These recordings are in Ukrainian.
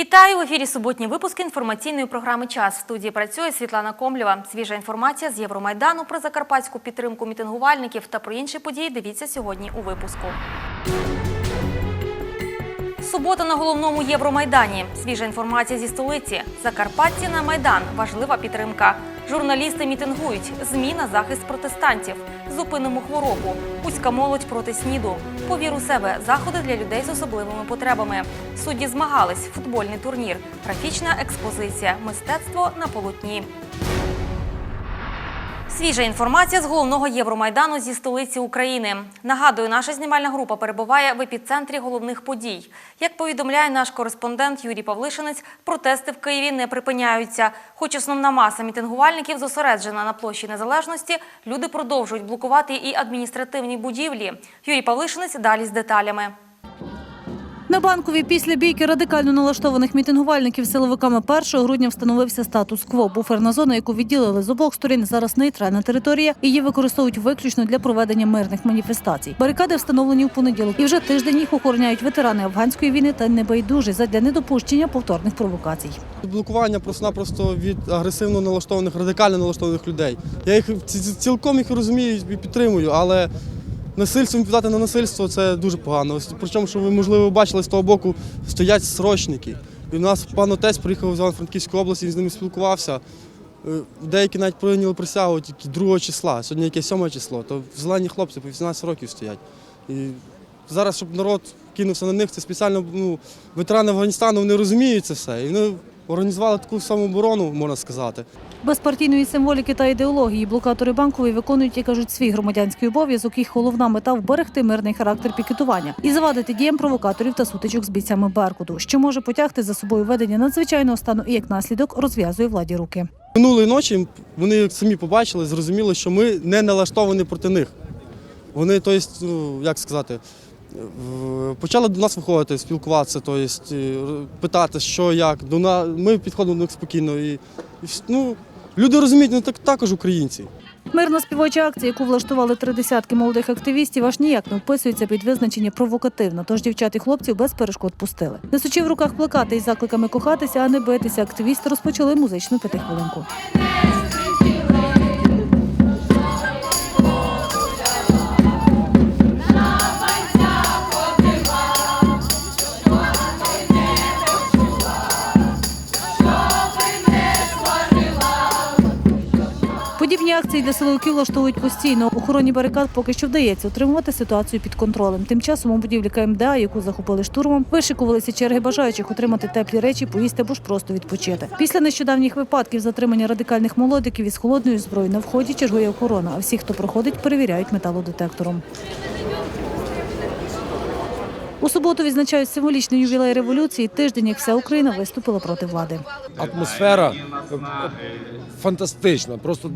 Вітаю в ефірі суботній випуск інформаційної програми Час. В студії працює Світлана Комлєва. Свіжа інформація з Євромайдану про закарпатську підтримку мітингувальників та про інші події. Дивіться сьогодні у випуску. Субота на головному Євромайдані. Свіжа інформація зі столиці. Закарпатці на Майдан. Важлива підтримка. Журналісти мітингують. ЗМІ на захист протестантів. Зупинимо хворобу. Пуська молодь проти сніду. Повір у себе. Заходи для людей з особливими потребами. Судді змагались. Футбольний турнір. Графічна експозиція. Мистецтво на полотні. Свіжа інформація з головного Євромайдану зі столиці України. Нагадую, наша знімальна група перебуває в епіцентрі головних подій. Як повідомляє наш кореспондент Юрій Павлишинець, протести в Києві не припиняються. Хоч основна маса мітингувальників зосереджена на площі Незалежності, люди продовжують блокувати і адміністративні будівлі. Юрій Павлишинець далі з деталями. На банковій після бійки радикально налаштованих мітингувальників силовиками 1 грудня встановився статус-кво. Буферна зона, яку відділили з обох сторін, зараз нейтральна територія. Її використовують виключно для проведення мирних маніфестацій. Барикади встановлені в понеділок, і вже тиждень їх охороняють ветерани афганської війни та небайдужі задля недопущення повторних провокацій. Блокування просто-напросто від агресивно налаштованих, радикально налаштованих людей. Я їх ці- ці- цілком їх розумію і підтримую, але насильством відповідати на насильство це дуже погано. Причому, що ви, можливо, бачили з того боку, стоять срочники. І у нас пан отець приїхав з Івано-Франківської області, він з ними спілкувався. Е, Деякі навіть прийняли присягу тільки 2 числа, сьогодні яке 7 число, то зелені хлопці по 18 років стоять. І зараз, щоб народ кинувся на них, це спеціально ну, ветерани Афганістану вони розуміють це все. І вони організували таку самооборону, можна сказати. Без партійної символіки та ідеології блокатори банкової виконують і кажуть свій громадянський обов'язок. Їх головна мета вберегти мирний характер пікетування і завадити діям провокаторів та сутичок з бійцями Беркуту, що може потягти за собою ведення надзвичайного стану і як наслідок розв'язує владі руки. Минулої ночі вони самі побачили, зрозуміли, що ми не налаштовані проти них. Вони, то есть, ну, як сказати, почали до нас виходити, спілкуватися, то есть, е, питати, що як. Ми підходимо до них спокійно. І, ну, люди розуміють, ну так також українці. Мирна співоча акція, яку влаштували три десятки молодих активістів, аж ніяк не вписується під визначення провокативна. Тож дівчат і хлопців без перешкод пустили. Несучи в руках плакати із закликами кохатися, а не битися, активісти розпочали музичну п'ятихвилинку. Акції для силовиків влаштовують постійно. Охороні барикад поки що вдається утримувати ситуацію під контролем. Тим часом у будівлі КМДА, яку захопили штурмом, вишикувалися черги бажаючих отримати теплі речі, поїсти або ж просто відпочити. Після нещодавніх випадків затримання радикальних молодиків із холодною зброєю на вході чергує охорона. А всі, хто проходить, перевіряють металодетектором. У суботу відзначають символічний ювілей революції. Тиждень, як вся Україна виступила проти влади. атмосфера фантастична, просто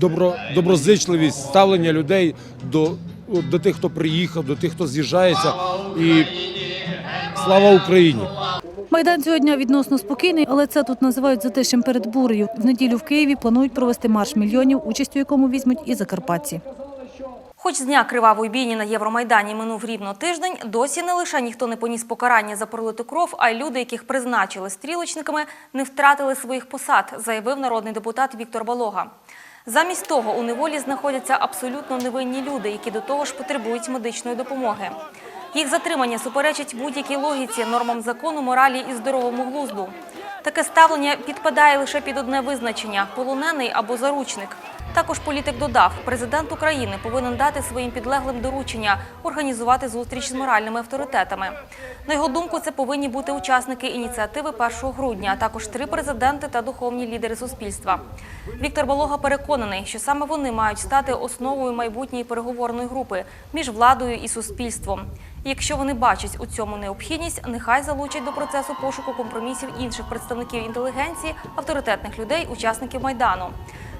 добро, доброзичливість, ставлення людей до, до тих, хто приїхав, до тих, хто з'їжджається. І слава Україні! Майдан цього дня відносно спокійний, але це тут називають затишем перед бурею. В неділю в Києві планують провести марш мільйонів, участь у якому візьмуть і закарпатці. Хоч з дня кривавої бійні на Євромайдані минув рівно тиждень, досі не лише ніхто не поніс покарання за пролиту кров, а й люди, яких призначили стрілочниками, не втратили своїх посад, заявив народний депутат Віктор Балога. Замість того у неволі знаходяться абсолютно невинні люди, які до того ж потребують медичної допомоги. Їх затримання суперечить будь-якій логіці, нормам закону, моралі і здоровому глузду. Таке ставлення підпадає лише під одне визначення полонений або заручник. Також політик додав, президент України повинен дати своїм підлеглим доручення організувати зустріч з моральними авторитетами. На його думку, це повинні бути учасники ініціативи 1 грудня, а також три президенти та духовні лідери суспільства. Віктор Балога переконаний, що саме вони мають стати основою майбутньої переговорної групи між владою і суспільством. Якщо вони бачать у цьому необхідність, нехай залучать до процесу пошуку компромісів інших представників інтелігенції, авторитетних людей, учасників майдану.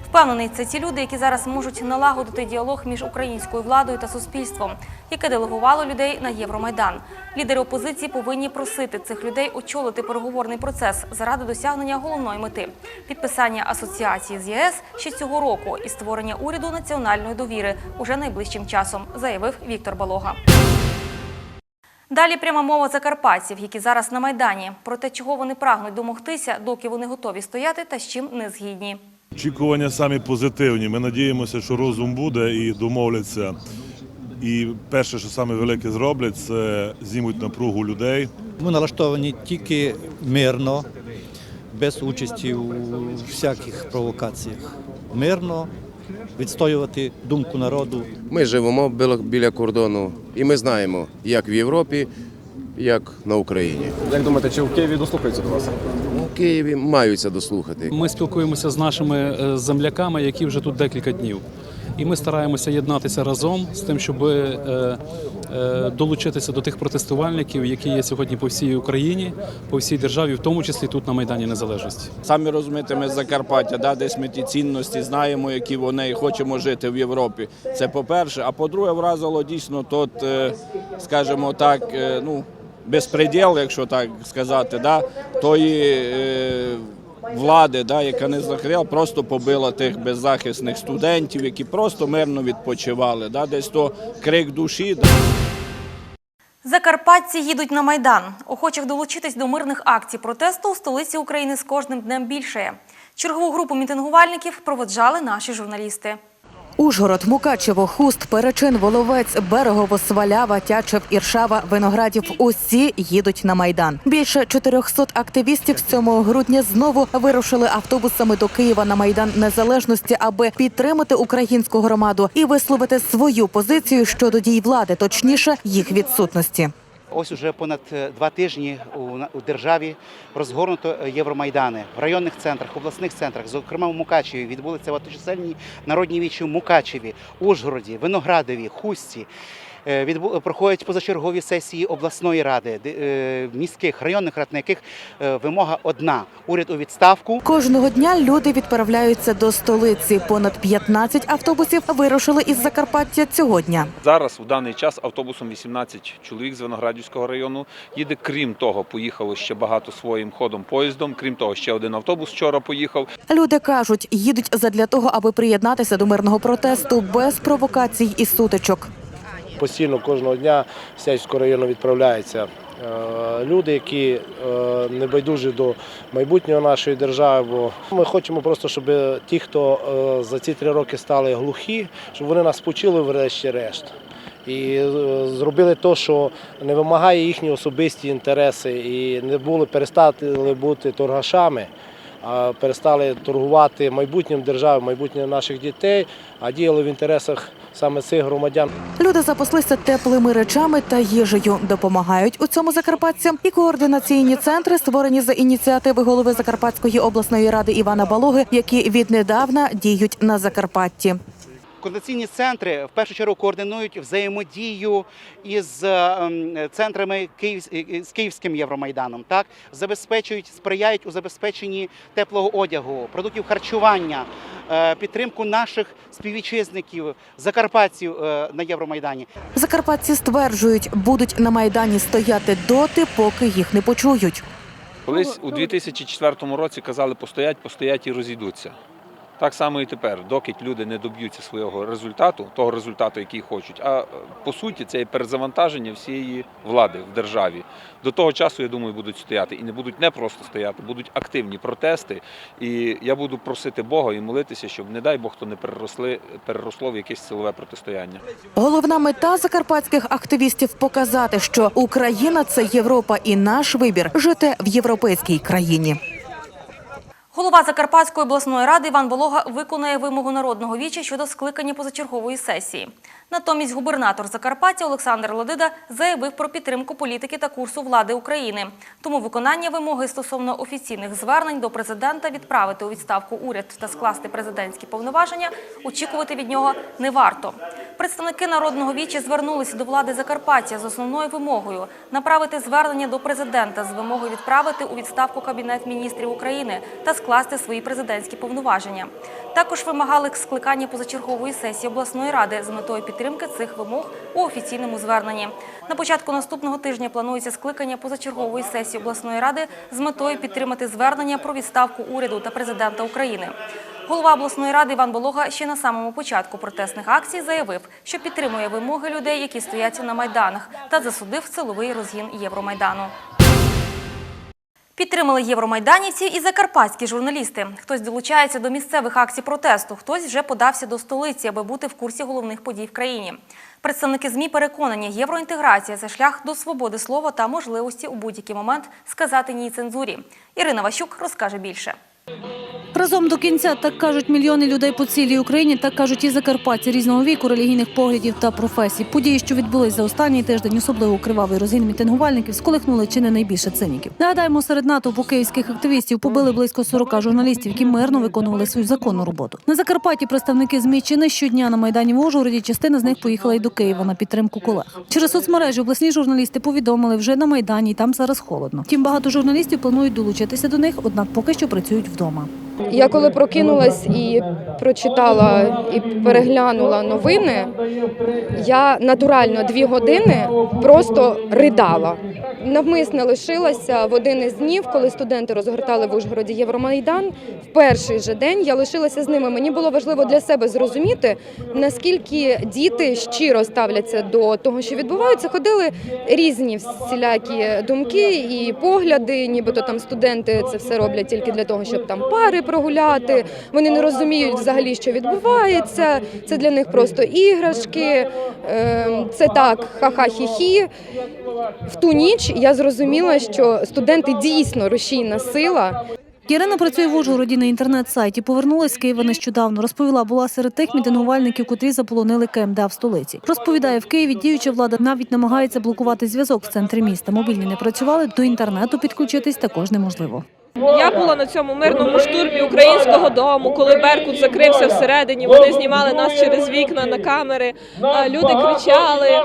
Впевнений, це ті люди, які зараз можуть налагодити діалог між українською владою та суспільством, яке делегувало людей на Євромайдан. Лідери опозиції повинні просити цих людей очолити переговорний процес заради досягнення головної мети підписання асоціації з ЄС ще цього року і створення уряду національної довіри уже найближчим часом, заявив Віктор Балога. Далі пряма мова закарпатців, які зараз на Майдані, про те, чого вони прагнуть домогтися, доки вони готові стояти та з чим не згідні. Очікування самі позитивні. Ми надіємося, що розум буде і домовляться. І перше, що саме велике зроблять, це знімуть напругу людей. Ми налаштовані тільки мирно, без участі у всяких провокаціях. Мирно відстоювати думку народу. Ми живемо біля, кордону, і ми знаємо, як в Європі, як на Україні. Як думаєте, чи в Києві дослухаються до вас? У Києві маються дослухати. Ми спілкуємося з нашими е, земляками, які вже тут декілька днів. І ми стараємося єднатися разом з тим, щоб е, долучитися до тих протестувальників, які є сьогодні по всій Україні, по всій державі, в тому числі тут на Майдані Незалежності. Самі розумієте, ми з Закарпаття, да, десь ми ті цінності знаємо, які вони і хочемо жити в Європі. Це по-перше. А по-друге, вразило дійсно тут, е, скажімо так, е, ну, безпреділ, якщо так сказати, да, тої е, влади, да, яка не захотіла, просто побила тих беззахисних студентів, які просто мирно відпочивали. Да, десь то крик душі. Да. Закарпатці їдуть на Майдан. Охочих долучитись до мирних акцій протесту у столиці України з кожним днем більшає. Чергову групу мітингувальників проводжали наші журналісти. Ужгород, Мукачево, Хуст, Перечин, Воловець, Берегово, Свалява, Тячев, Іршава, Виноградів – усі їдуть на Майдан. Більше 400 активістів 7 грудня знову вирушили автобусами до Києва на Майдан Незалежності, аби підтримати українську громаду і висловити свою позицію щодо дій влади, точніше, їх відсутності. Ось уже понад е, два тижні у, державі розгорнуто е, Євромайдани в районних центрах, обласних центрах, зокрема в Мукачеві, відбулися багаточисельні народні вічі в Мукачеві, Ужгороді, Виноградові, Хусті. Е, відбу- Проходять позачергові сесії обласної ради, е, міських районних рад, на яких е, вимога одна: уряд у відставку. Кожного дня люди відправляються до столиці. Понад 15 автобусів вирушили із Закарпаття цього дня. Зараз в даний час автобусом 18 чоловік з Виноградівського району їде. Крім того, поїхало ще багато своїм ходом поїздом. Крім того, ще один автобус вчора поїхав. Люди кажуть, їдуть задля того, аби приєднатися до мирного протесту без провокацій і сутичок. Постійно кожного дня з Сячського району відправляються е, люди, які е, не байдужі до майбутнього нашої держави. Бо ми хочемо просто, щоб ті, хто е, за ці три роки стали глухі, щоб вони нас почули врешті-решт. І зробили те, що не вимагає їхні особисті інтереси, і не були перестали бути торгашами, а перестали торгувати майбутнім держави, майбутнім наших дітей, а діяли в інтересах саме цих громадян. Люди запаслися теплими речами та їжею. Допомагають у цьому закарпатцям і координаційні центри, створені за ініціативи голови Закарпатської обласної ради Івана Балоги, які віднедавна діють на Закарпатті. Координаційні центри в першу чергу координують взаємодію із е, центрами е, з Київським Євромайданом. Так забезпечують, сприяють у забезпеченні теплого одягу, продуктів харчування, е, підтримку наших співвітчизників, закарпатців е, на Євромайдані. Закарпатці стверджують, будуть на майдані стояти доти, поки їх не почують. Колись у 2004 році казали постоять, постоять і розійдуться. Так само і тепер, доки люди не доб'ються свого результату, того результату, який хочуть. А по суті, це є перезавантаження всієї влади в державі. До того часу, я думаю, будуть стояти і не будуть не просто стояти, будуть активні протести. І я буду просити Бога і молитися, щоб, не дай Бог, то не переросли, переросло в якесь силове протистояння. Головна мета закарпатських активістів показати, що Україна це Європа і наш вибір жити в європейській країні. Голова Закарпатської обласної ради Іван Волога виконує вимогу народного віча щодо скликання позачергової сесії. Натомість губернатор Закарпаття Олександр Лодида заявив про підтримку політики та курсу влади України. Тому виконання вимоги стосовно офіційних звернень до президента відправити у відставку уряд та скласти президентські повноваження очікувати від нього не варто. Представники народного віча звернулися до влади Закарпаття з основною вимогою направити звернення до президента з вимогою відправити у відставку кабінет міністрів України та скласти свої президентські повноваження. Також вимагали скликання позачергової сесії обласної ради з метою підтримки цих вимог у офіційному зверненні. На початку наступного тижня планується скликання позачергової сесії обласної ради з метою підтримати звернення про відставку уряду та президента України. Голова обласної ради Іван Болога ще на самому початку протестних акцій заявив, що підтримує вимоги людей, які стоять на майданах, та засудив силовий розгін Євромайдану. Підтримали євромайданівці і закарпатські журналісти. Хтось долучається до місцевих акцій протесту, хтось вже подався до столиці, аби бути в курсі головних подій в країні. Представники ЗМІ переконані, євроінтеграція це шлях до свободи слова та можливості у будь-який момент сказати ні цензурі. Ірина Ващук розкаже більше. Разом до кінця так кажуть мільйони людей по цілій Україні, так кажуть і закарпатці різного віку, релігійних поглядів та професій. Події, що відбулись за останній тиждень, особливо кривавий розгін мітингувальників, сколихнули чи не найбільше циніків. Нагадаємо, серед натовпу київських активістів побили близько 40 журналістів, які мирно виконували свою законну роботу. На Закарпатті представники ЗМІ чи не щодня на майдані в Ужгороді. Частина з них поїхала й до Києва на підтримку колег. Через соцмережі обласні журналісти повідомили вже на майдані, і там зараз холодно. Втім, багато журналістів планують долучитися до них, однак поки що працюють вдома. Я коли прокинулась і прочитала і переглянула новини, я натурально дві години просто ридала. Навмисно лишилася в один із днів, коли студенти розгортали в Ужгороді Євромайдан. В перший же день я лишилася з ними. Мені було важливо для себе зрозуміти, наскільки діти щиро ставляться до того, що відбувається. Ходили різні всілякі думки і погляди, нібито там студенти це все роблять тільки для того, щоб там пари прогуляти. Вони не розуміють взагалі, що відбувається. Це для них просто іграшки. Ем, Це так, ха-ха-хі-хі. В ту ніч я зрозуміла, що студенти дійсно рушійна сила. Ірина працює в Ужгороді на інтернет-сайті. Повернулась з Києва нещодавно. Розповіла, була серед тих мітингувальників, котрі заполонили КМДА в столиці. Розповідає, в Києві діюча влада навіть намагається блокувати зв'язок в центрі міста. Мобільні не працювали, до інтернету підключитись також неможливо. Я була на цьому мирному штурмі українського дому, коли Беркут закрився всередині. Вони знімали нас через вікна на камери. Люди кричали: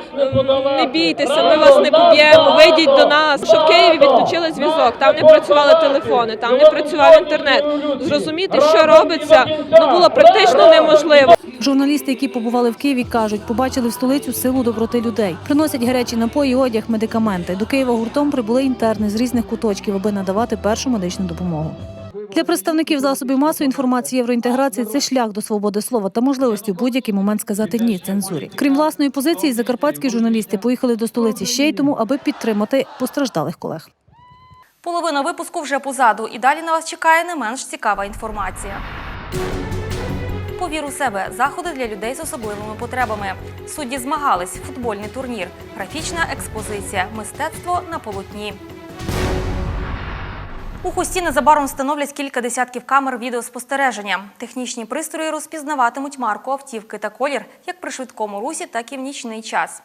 не бійтеся, ми вас не поб'ємо, вийдіть до нас. Що в Києві відключили зв'язок, там не працювали телефони, там не працював інтернет. Зрозуміти, що робиться, ну було практично неможливо. Журналісти, які побували в Києві, кажуть, побачили в столицю силу доброти людей. Приносять гарячі напої, одяг, медикаменти. До Києва гуртом прибули інтерни з різних куточків, аби надавати першу медичну допомогу. Для представників засобів масової інформації євроінтеграції це шлях до свободи слова та можливості в будь-який момент сказати ні цензурі. Крім власної позиції, закарпатські журналісти поїхали до столиці ще й тому, аби підтримати постраждалих колег. Половина випуску вже позаду, і далі на вас чекає не менш цікава інформація. Повір у себе заходи для людей з особливими потребами. Судді змагались, футбольний турнір, графічна експозиція, мистецтво на полотні. У хусті незабаром встановлять кілька десятків камер відеоспостереження. Технічні пристрої розпізнаватимуть марку автівки та колір як при швидкому русі, так і в нічний час.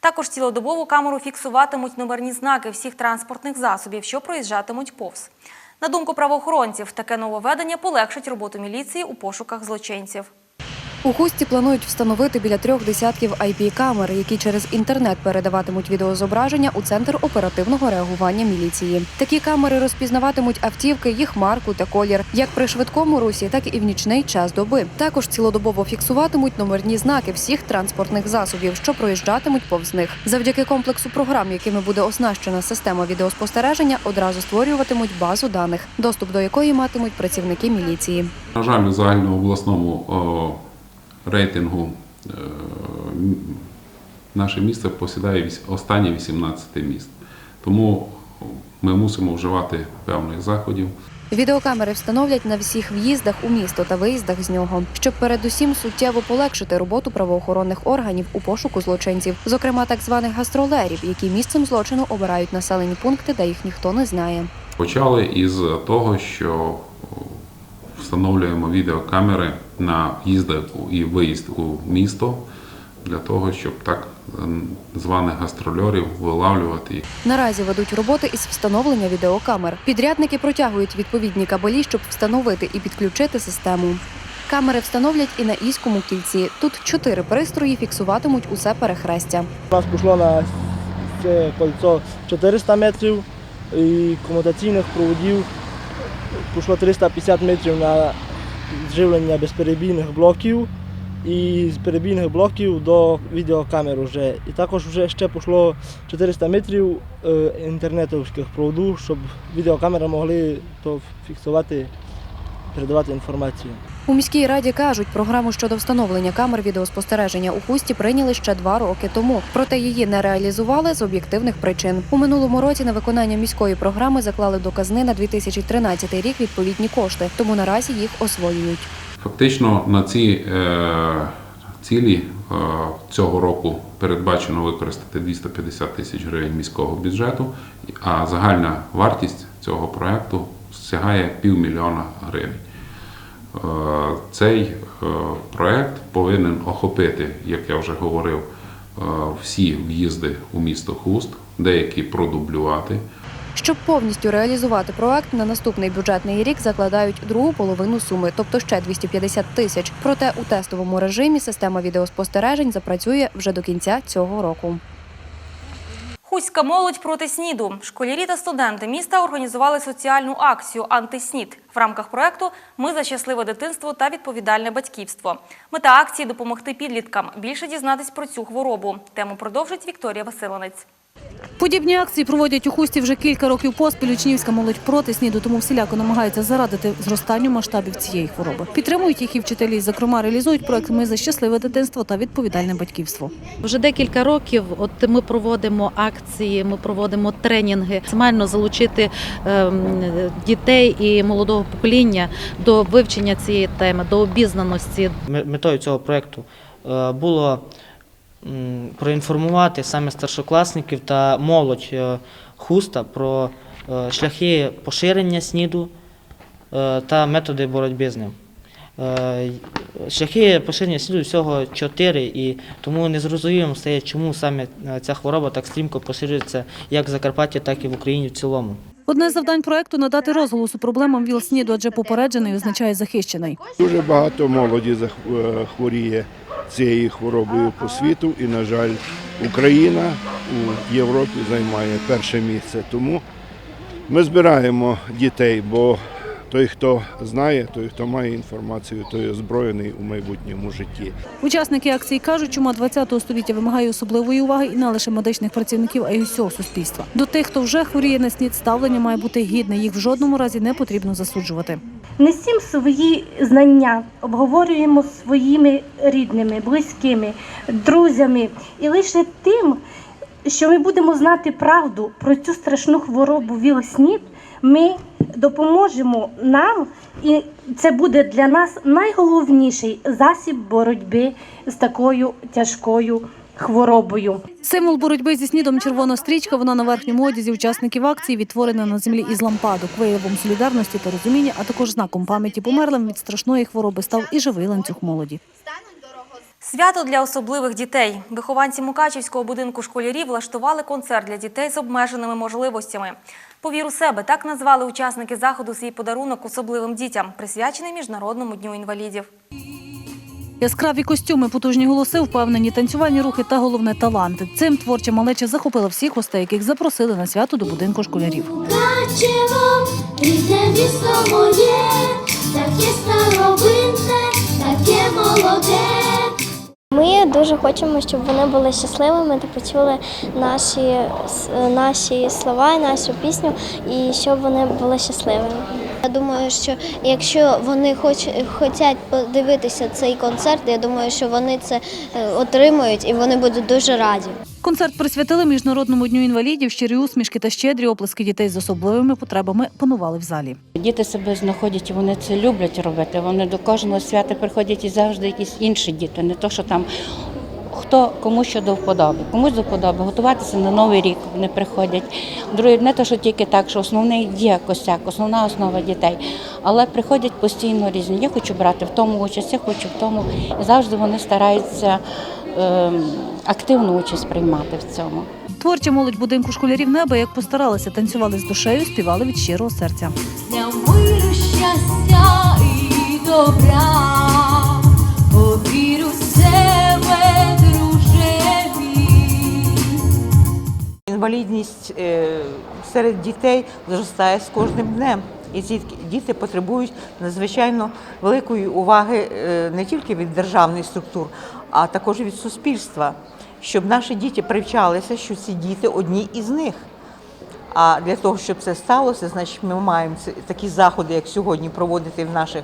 Також цілодобову камеру фіксуватимуть номерні знаки всіх транспортних засобів, що проїжджатимуть повз. На думку правоохоронців, таке нововведення полегшить роботу міліції у пошуках злочинців. У хусті планують встановити біля трьох десятків IP-камер, які через інтернет передаватимуть відеозображення у центр оперативного реагування міліції. Такі камери розпізнаватимуть автівки, їх марку та колір, як при швидкому русі, так і в нічний час доби. Також цілодобово фіксуватимуть номерні знаки всіх транспортних засобів, що проїжджатимуть повз них. Завдяки комплексу програм, якими буде оснащена система відеоспостереження, одразу створюватимуть базу даних, доступ до якої матимуть працівники міліції. На жаль, у загальнообласному о, рейтингу е, наше місто посідає останнє 18 міст. Тому ми мусимо вживати певних заходів. Відеокамери встановлять на всіх в'їздах у місто та виїздах з нього, щоб передусім суттєво полегшити роботу правоохоронних органів у пошуку злочинців, зокрема так званих гастролерів, які місцем злочину обирають населені пункти, де їх ніхто не знає. Почали із того, що встановлюємо відеокамери на в'їздах і виїзд у місто для того, щоб так ем, званих гастрольорів вилавлювати їх. Наразі ведуть роботи із встановлення відеокамер. Підрядники протягують відповідні кабелі, щоб встановити і підключити систему. Камери встановлять і на Іському кільці. Тут чотири пристрої фіксуватимуть усе перехрестя. У нас пішло на це кольцо 400 метрів і комутаційних проводів пішло 350 метрів на живлення безперебійних блоків і з перебійних блоків до відеокамер вже. І також вже ще пішло 400 метрів е, інтернетовських проводів, щоб відеокамери могли то фіксувати, передавати інформацію. У міській раді кажуть, програму щодо встановлення камер відеоспостереження у хусті прийняли ще два роки тому. Проте її не реалізували з об'єктивних причин. У минулому році на виконання міської програми заклали до казни на 2013 рік відповідні кошти, тому наразі їх освоюють. Фактично на ці е, цілі е, цього року передбачено використати 250 тисяч гривень міського бюджету, а загальна вартість цього проекту сягає півмільйона гривень. Е, Цей е, проект повинен охопити, як я вже говорив, е, всі в'їзди у місто Хуст, деякі продублювати. Щоб повністю реалізувати проект, на наступний бюджетний рік закладають другу половину суми, тобто ще 250 тисяч. Проте у тестовому режимі система відеоспостережень запрацює вже до кінця цього року. Хуська молодь проти СНІДу. Школярі та студенти міста організували соціальну акцію «Антиснід». В рамках проекту Ми за щасливе дитинство та відповідальне батьківство. Мета акції допомогти підліткам більше дізнатись про цю хворобу. Тему продовжить Вікторія Василинець. Подібні акції проводять у хусті вже кілька років поспіль. Учнівська молодь проти СНІДу, тому всіляко намагаються зарадити зростанню масштабів цієї хвороби. Підтримують їх і вчителі. Зокрема, реалізують проект Ми за щасливе дитинство та відповідальне батьківство. Вже декілька років от ми проводимо акції, ми проводимо тренінги, максимально залучити ем, дітей і молодого покоління до вивчення цієї теми, до обізнаності. Метою цього проєкту е, було проінформувати саме старшокласників та молодь е, хуста про е, шляхи поширення СНІДу е, та методи боротьби з ним. Шляхи поширення СНІДу всього чотири, і тому незрозумілим стає, чому саме ця хвороба так стрімко поширюється як в Закарпатті, так і в Україні в цілому. Одне з завдань проекту надати розголосу проблемам ВІЛ-СНІДу, адже попереджений означає захищений. Дуже багато молоді хворіє цією хворобою по світу, і, на жаль, Україна у Європі займає перше місце. Тому ми збираємо дітей, бо той, хто знає, той, хто має інформацію, той озброєний у майбутньому житті. Учасники акції кажуть, чума 20-го століття вимагає особливої уваги і не лише медичних працівників, а й усього суспільства. До тих, хто вже хворіє на СНІД, ставлення має бути гідне. Їх в жодному разі не потрібно засуджувати. Несім свої знання, обговорюємо своїми рідними, близькими, друзями. І лише тим, що ми будемо знати правду про цю страшну хворобу ВІЛ-СНІД, ми допоможемо нам, і це буде для нас найголовніший засіб боротьби з такою тяжкою хворобою. Символ боротьби зі снідом червона стрічка. Вона на верхньому одязі учасників акції відтворена на землі із лампадок, виявом солідарності та розуміння, а також знаком пам'яті померлим від страшної хвороби став і живий ланцюг молоді. Свято для особливих дітей. Вихованці Мукачівського будинку школярів влаштували концерт для дітей з обмеженими можливостями. Повір у себе так назвали учасники заходу свій подарунок особливим дітям, присвячений Міжнародному дню інвалідів. Яскраві костюми, потужні голоси, впевнені танцювальні рухи та головне таланти. Цим творча малеча захопила всіх гостей, яких запросили на свято до будинку школярів. Мукачево, рідне місто моє, таке старовинне, таке молоде. Ми дуже хочемо, щоб вони були щасливими та почули наші, наші слова, нашу пісню, і щоб вони були щасливими. Я думаю, що якщо вони хоч хочуть подивитися цей концерт, я думаю, що вони це е, отримають і вони будуть дуже раді. Концерт присвятили міжнародному дню інвалідів. Щирі усмішки та щедрі оплески дітей з особливими потребами панували в залі. Діти себе знаходять, і вони це люблять робити. Вони до кожного свята приходять і завжди якісь інші діти, не то, що там хто кому що до вподоби. Комусь до вподоби готуватися на новий рік вони приходять. Друге, не то, що тільки так, що основний є косяк, основна основа дітей. Але приходять постійно різні. Я хочу брати в тому участь, я хочу в тому. І завжди вони стараються е, активну участь приймати в цьому. Творча молодь будинку школярів неба як постаралися, танцювали з душею, співали від щирого серця. Для миру, щастя і добра, повір у Інвалідність е, серед дітей зростає з кожним днем. І ці діти потребують надзвичайно великої уваги е, не тільки від державних структур, а також від суспільства, щоб наші діти привчалися, що ці діти одні із них. А для того, щоб це сталося, значить ми маємо такі заходи, як сьогодні, проводити в наших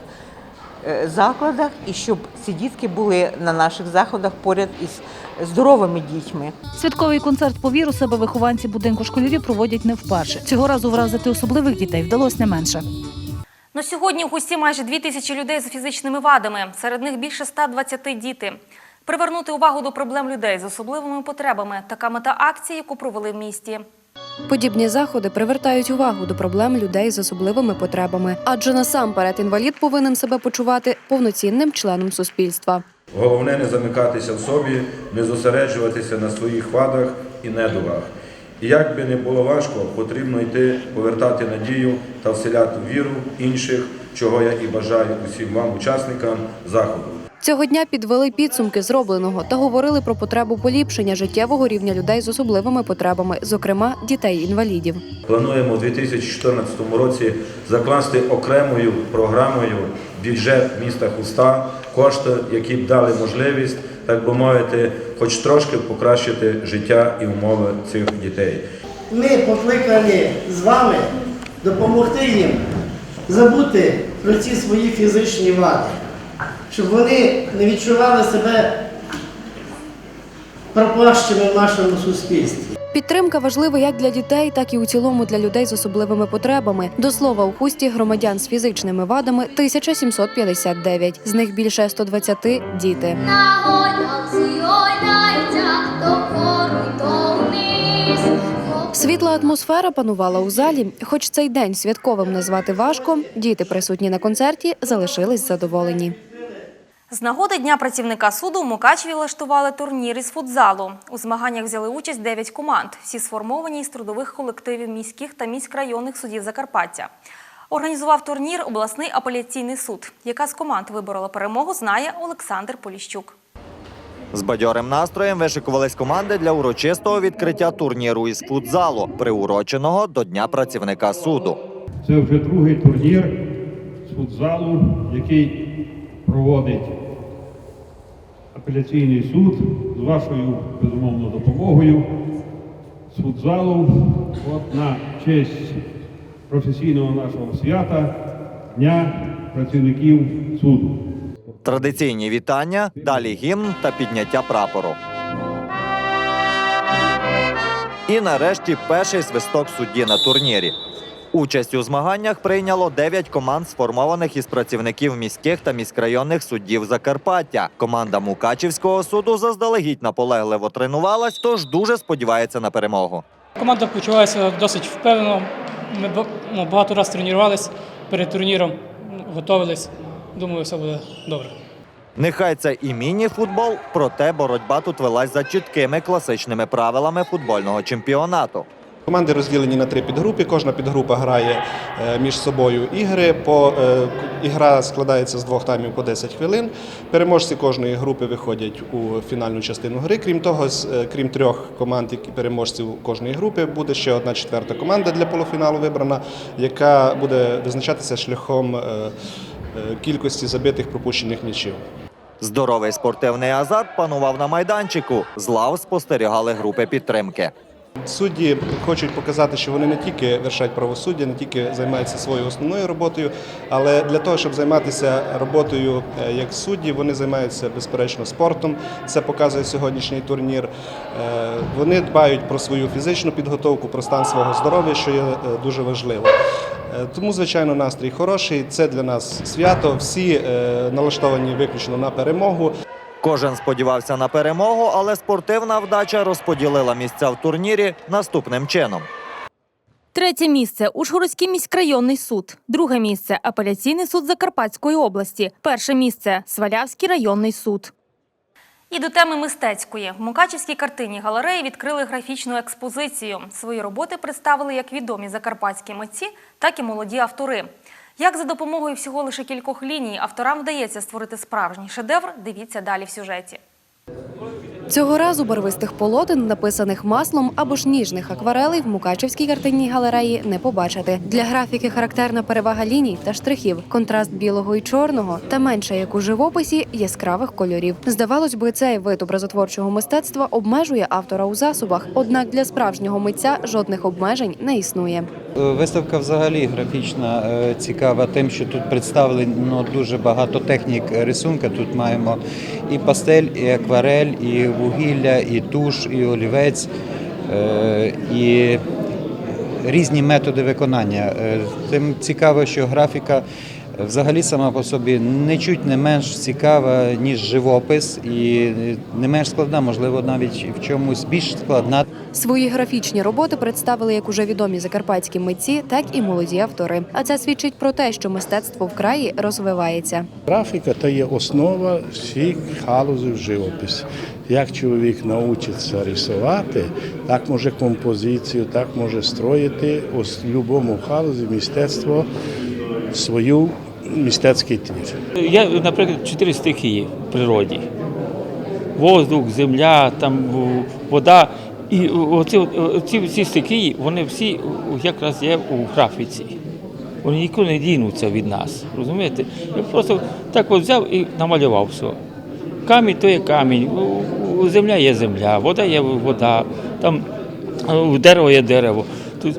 закладах і щоб ці дітки були на наших заходах поряд із здоровими дітьми. Святковий концерт по віру себе вихованці будинку школярів проводять не вперше. Цього разу вразити особливих дітей вдалося не менше. На сьогодні у густі майже дві тисячі людей з фізичними вадами. Серед них більше 120 діти. Привернути увагу до проблем людей з особливими потребами – така мета акції, яку провели в місті. Подібні заходи привертають увагу до проблем людей з особливими потребами, адже насамперед інвалід повинен себе почувати повноцінним членом суспільства. Головне не замикатися в собі, не зосереджуватися на своїх вадах і недугах. І як би не було важко, потрібно йти повертати надію та вселяти віру інших, чого я і бажаю усім вам, учасникам заходу. Цього дня підвели підсумки зробленого та говорили про потребу поліпшення життєвого рівня людей з особливими потребами, зокрема дітей-інвалідів. Плануємо у 2014 році закласти окремою програмою бюджет міста Хуста кошти, які б дали можливість, так би мовити, хоч трошки покращити життя і умови цих дітей. Ми покликані з вами допомогти їм забути про ці свої фізичні вади, щоб вони не відчували себе пропащими в нашому суспільстві. Підтримка важлива як для дітей, так і у цілому для людей з особливими потребами. До слова, у хусті громадян з фізичними вадами 1759. З них більше 120 – діти. Світла атмосфера панувала у залі. Хоч цей день святковим назвати важко, діти, присутні на концерті, залишились задоволені. З нагоди Дня працівника суду у Мукачеві влаштували турнір із футзалу. У змаганнях взяли участь 9 команд. Всі сформовані із трудових колективів міських та міськрайонних судів Закарпаття. Організував турнір обласний апеляційний суд. Яка з команд виборола перемогу, знає Олександр Поліщук. З бадьорим настроєм вишикувались команди для урочистого відкриття турніру із футзалу, приуроченого до Дня працівника суду. Це вже другий турнір з футзалу, який проводить апеляційний суд з вашою безумовно допомогою з футзалу от на честь професійного нашого свята Дня працівників суду. Традиційні вітання, далі гімн та підняття прапору. І нарешті перший свисток судді на турнірі. Участь у змаганнях прийняло 9 команд, сформованих із працівників міських та міськрайонних суддів Закарпаття. Команда Мукачівського суду заздалегідь наполегливо тренувалась, тож дуже сподівається на перемогу. Команда почувалася досить впевнено. Ми ну, багато разів тренувалися перед турніром, готувалися. Думаю, все буде добре. Нехай це і міні-футбол, проте боротьба тут велась за чіткими класичними правилами футбольного чемпіонату. Команди розділені на три підгрупи. Кожна підгрупа грає е, між собою ігри. По, е, ігра складається з двох таймів по 10 хвилин. Переможці кожної групи виходять у фінальну частину гри. Крім того, з- е, крім трьох команд, які переможців кожної групи, буде ще одна четверта команда для полуфіналу вибрана, яка буде визначатися шляхом е, е, кількості забитих пропущених м'ячів. Здоровий спортивний азарт панував на майданчику. З лав спостерігали групи підтримки. Судді хочуть показати, що вони не тільки вершать правосуддя, не тільки займаються своєю основною роботою, але для того, щоб займатися роботою е, як судді, вони займаються безперечно спортом. Це показує сьогоднішній турнір. Е, Вони дбають про свою фізичну підготовку, про стан свого здоров'я, що є е, дуже важливо. Тому, звичайно, настрій хороший. Це для нас свято. Всі налаштовані виключно на перемогу. Кожен сподівався на перемогу, але спортивна вдача розподілила місця в турнірі наступним чином. Третє місце Ужгородський міськрайонний суд. Друге місце апеляційний суд Закарпатської області. Перше місце Свалявський районний суд. І до теми мистецької в Мукачівській картині галереї відкрили графічну експозицію. Свої роботи представили як відомі закарпатські митці, так і молоді автори. Як за допомогою всього лише кількох ліній авторам вдається створити справжній шедевр, дивіться далі в сюжеті. Цього разу барвистих полотен, написаних маслом або ж ніжних акварелей в Мукачевській картинній галереї не побачити. Для графіки характерна перевага ліній та штрихів, контраст білого і чорного та менше як у живописі яскравих кольорів. Здавалось би, цей вид образотворчого мистецтва обмежує автора у засобах. Однак для справжнього митця жодних обмежень не існує. Виставка взагалі графічна е, цікава тим, що тут представлено дуже багато технік рисунка. Тут маємо і пастель, і акварель, і вугілля, і туш, і олівець, е, і різні методи виконання. Е, Тим цікаво, що графіка взагалі сама по собі нечуть не менш цікава, ніж живопис, і не менш складна, можливо, навіть в чомусь більш складна. Свої графічні роботи представили як уже відомі закарпатські митці, так і молоді автори. А це свідчить про те, що мистецтво в краї розвивається. Графіка то є основа всіх галузів живопису. Як чоловік навчиться рисувати, так може композицію, так може строїти у будь-якому галузі мистецтво свою мистецький твір. Є, наприклад, чотири стихії в природі: воздух, земля, там вода. І оці, оці всі стихії, вони всі якраз є у графіці. Вони ніколи не дінуться від нас. Розумієте? Я просто так от взяв і намалював все. Камінь то є камінь, земля є земля, вода є вода, там е, дерево є дерево. Тут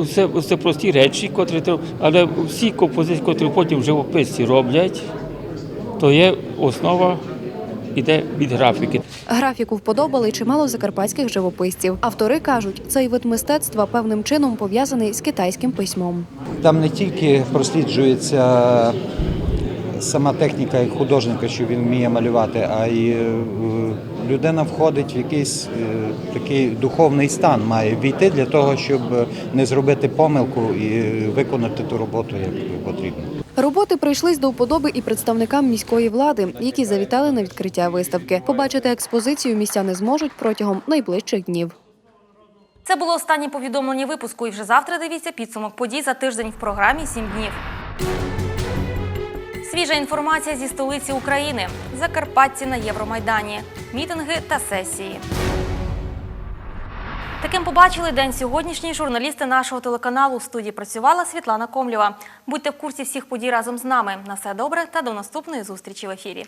е, це, це прості речі, котрі треба- але всі композиції, котрі потім живописці роблять, то є основа іде від графіки. Графіку вподобали й чимало закарпатських живописців. Автори кажуть, цей вид мистецтва певним чином пов'язаний з китайським письмом. Там не тільки просліджується сама техніка художника, що він вміє малювати, а й е, людина входить в якийсь е, такий духовний стан, має війти для того, щоб не зробити помилку і виконати ту роботу, як потрібно. Роботи прийшлись до вподоби і представникам міської влади, які завітали на відкриття виставки. Побачити експозицію містяни зможуть протягом найближчих днів. Це було останнє повідомлення випуску. І вже завтра дивіться підсумок подій за тиждень в програмі «7 днів. Свіжа інформація зі столиці України. Закарпатці на Євромайдані. Мітинги та сесії. Таким побачили день сьогоднішній журналісти нашого телеканалу. В студії працювала Світлана Комлєва. Будьте в курсі всіх подій разом з нами. На все добре та до наступної зустрічі в ефірі.